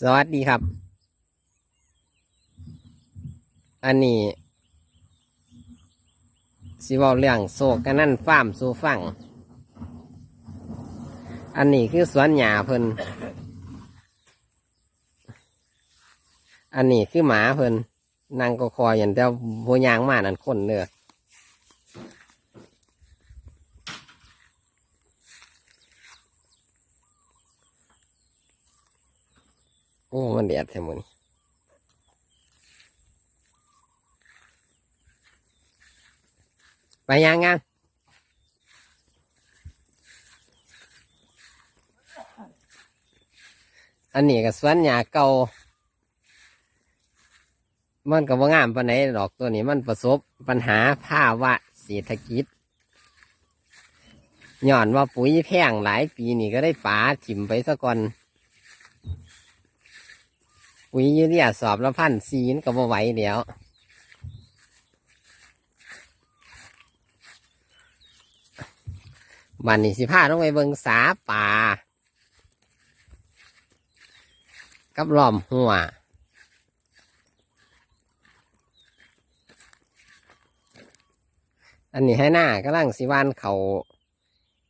สวัสดีครับ อันนี้สิว้าเรื่องโศกกันนั่นฟาร์มสู่ฟัง อันนี้คือสวนหญ้าเพิ่น อันนี้คือหมาเพิ่นนางก็คอยอย่างแต่โบยางมานั่นคนเด้อ โอ้ มันแดดแท้หมดนี่ไปยังยังอันนี้ก็สวนหญ้าเก่า มันก็บ่งามปานไหนดอกตัวนี้มันประสบปัญหาภาวะเศรษฐกิจย้อนว่าปุ๋ยแพงหลายปีนี่ก็ได้ป๋าถิ่มไปซะก่อน ปุ๋ยยูเรียสอบละพันซีนก็บ่ไหวเดี๋ยวบันนี้สิพาต้องไปเบิงสาป่า กับล้อมหัวอันนี้ให้หน้ากำลังสิวานเขา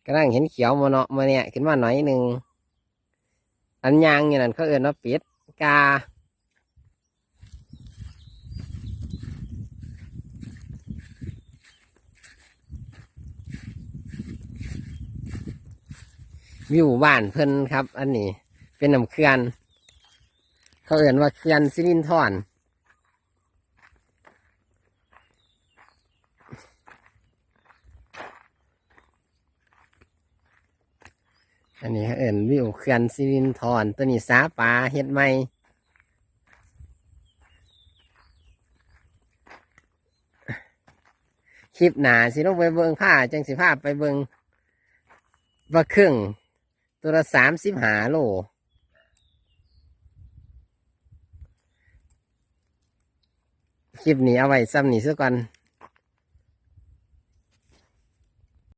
กำลังเห็นเขียวมาเนาะมาเนี่ยขึ้นมาหน่อยหนึ่งอันยางอย่างนั้นเขาเอื่นว่าเป็ดกา วิวบ้านเพิ่นครับ อันนี้ เป็นน้ำเขื่อน เขาเอื่นว่าเขื่อนสิรินทรอันนี้เอ่นวิวเขื่อนสิรินทรตัวนี้สาปลาเฮ็ดใหม่คลิปหนาสิลงไปเบิงผ้าจังสิผ้าไปเบิงว่าครึ่ง ตัวละสามสิบหาโลคลิปนี้เอาไว้ซ้ำนี่ซะก่อน